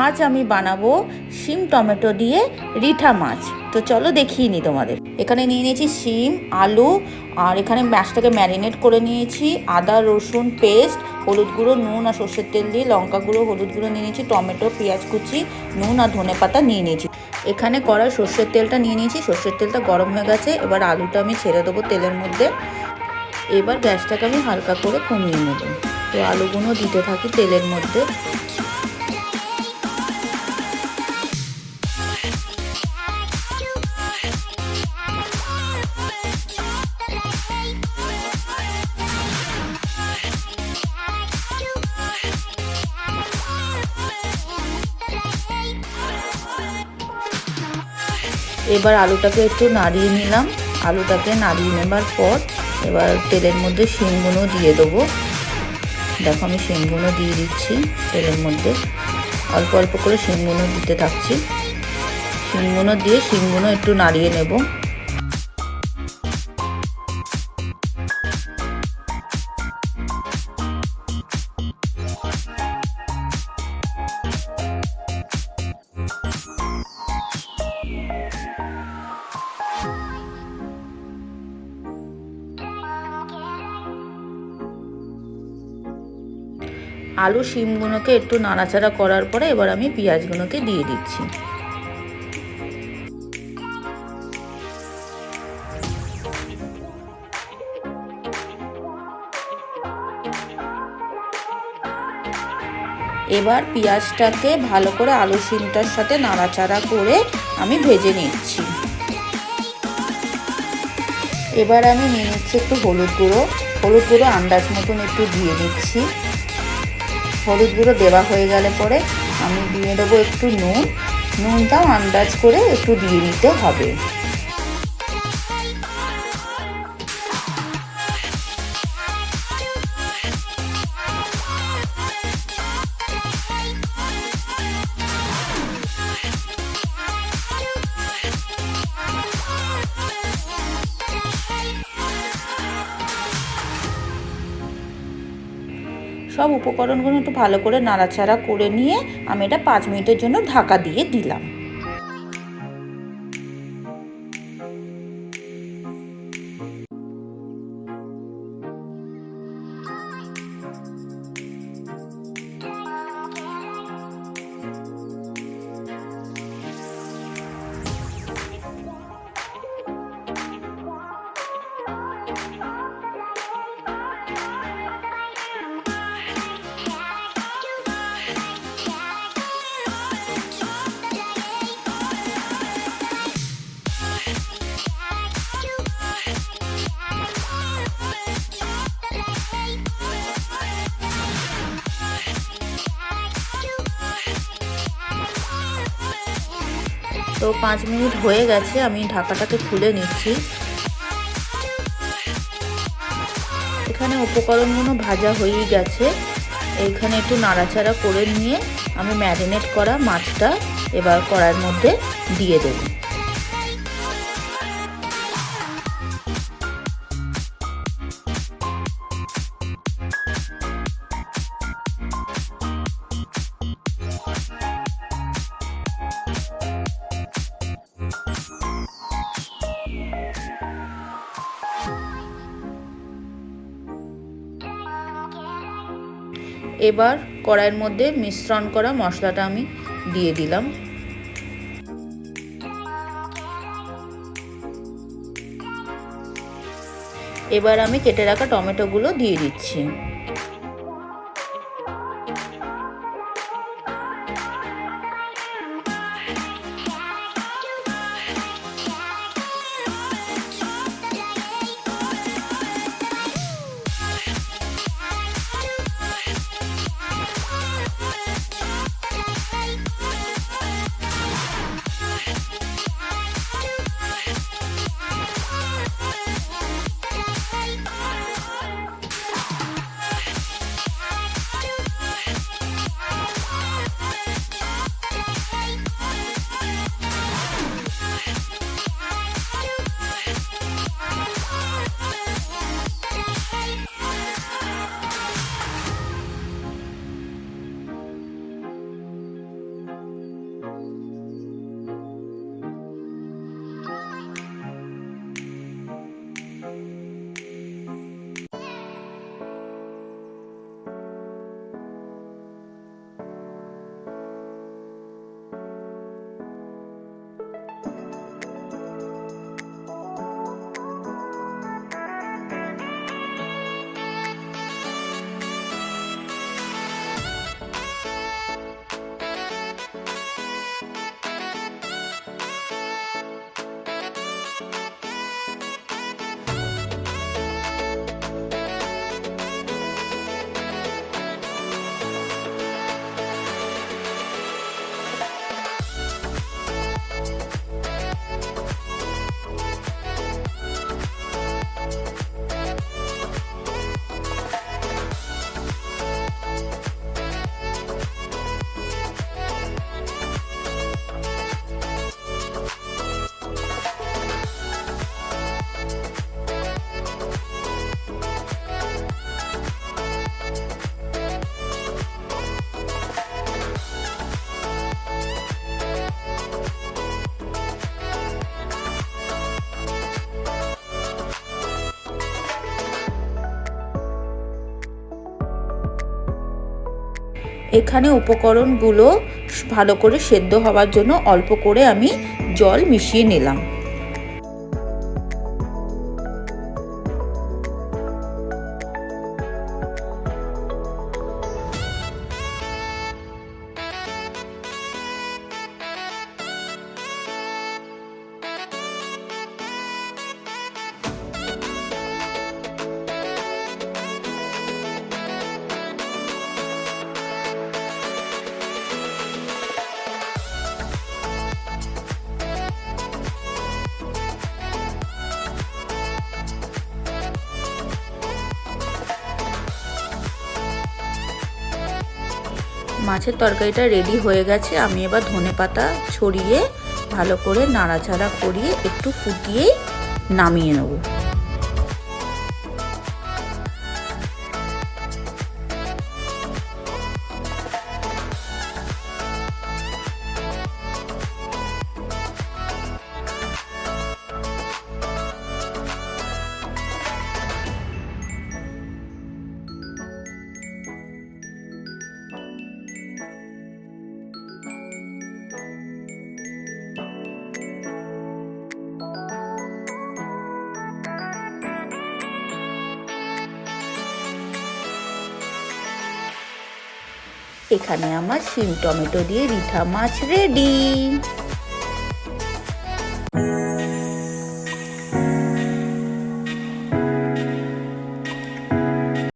আজ আমি বানাবো শিম টমেটো দিয়ে রিঠা মাছ। তো চলো দেখিয়ে নিই তোমাদের। এখানে নিয়ে নিয়েছি শিম, আলু, আর এখানে মাছটাকে ম্যারিনেট করে নিয়েছি। আদা, রসুন, পেস্ট, হলুদ গুঁড়ো, নুন আর সর্ষের তেল দিয়ে লঙ্কা গুঁড়ো, হলুদ গুঁড়ো নিয়ে নিয়েছি, টমেটো, পেঁয়াজ কুচি, নুন আর ধনে পাতা নিয়ে নিয়েছি। এখানে করা সর্ষের তেলটা নিয়ে নিয়েছি, সর্ষের তেলটা গরম হয়ে গেছে। এবার আলুটা আমি ছেড়ে দেবো তেলের মধ্যে। এবার গ্যাসটাকে আমি হালকা করে কমিয়ে নেব। তো আলুগুলো দিতে থাকি তেলের মধ্যে। এবার আলুটাকে একটু নাড়িয়ে নিলাম। আলুটাকে নাড়িয়ে নেবার পর এবার তেলের মধ্যে শিমগুলো দিয়ে দেবো। দেখো আমি শিমগুলো দিয়ে দিচ্ছি তেলের মধ্যে। অল্প অল্প করে শিমগুলো দিতে থাকছি। শিমগুলো দিয়ে শিমগুলো একটু নাড়িয়ে নেব। আলু শিমগুলোকে একটু নাড়াচাড়া করার পরে এবার আমি পেঁয়াজগুলোকে দিয়ে দিচ্ছি। এবার পেঁয়াজটাকে ভালো করে আলু শিমটার সাথে নাড়াচাড়া করে আমি ভেজে নিচ্ছি। এবার আমি নিয়ে নিচ্ছি একটু হলুদ গুঁড়ো। হলুদ গুঁড়ো আন্দাজ মতন একটু দিয়ে দিচ্ছি। হলুদ গুঁড়ো দেওয়া হয়ে গেলে পরে আমি দিয়ে দেবো একটু নুন। নুনটাও আন্দাজ করে একটু দিয়ে নিতে হবে। সব উপকরণগুলো একটু ভালো করে নাড়াচাড়া করে নিয়ে আমি এটা পাঁচ মিনিটের জন্য ঢাকা দিয়ে দিলাম। তো পাঁচ মিনিট হয়ে গেছে, আমি ঢাকাটাকে খুলে নিচ্ছি। এখানে উপকরণগুলো ভাজা হয়েই গেছে। এইখানে একটু নাড়াচাড়া করে নিয়ে আমি ম্যারিনেট করা মাছটা এবার কড়ার মধ্যে দিয়ে দেবো। এবার কড়াইয়ের মধ্যে মিশ্রণ করা মশলাটা আমি দিয়ে দিলাম। এবার আমি কেটে রাখা টমেটোগুলো দিয়ে দিচ্ছি। এখানে উপকরণগুলো ভালো করে সেদ্ধ হওয়ার জন্য অল্প করে আমি জল মিশিয়ে নিলাম। মাছের তরকারিটা রেডি হয়ে গেছে। আমি এবার ধনে পাতা ছড়িয়ে ভালো করে নাড়াচাড়া করিয়ে একটু ফুটিয়েই নামিয়ে নেব। এখানে আমার শিম টমেটো দিয়ে রিঠা মাছ রেডি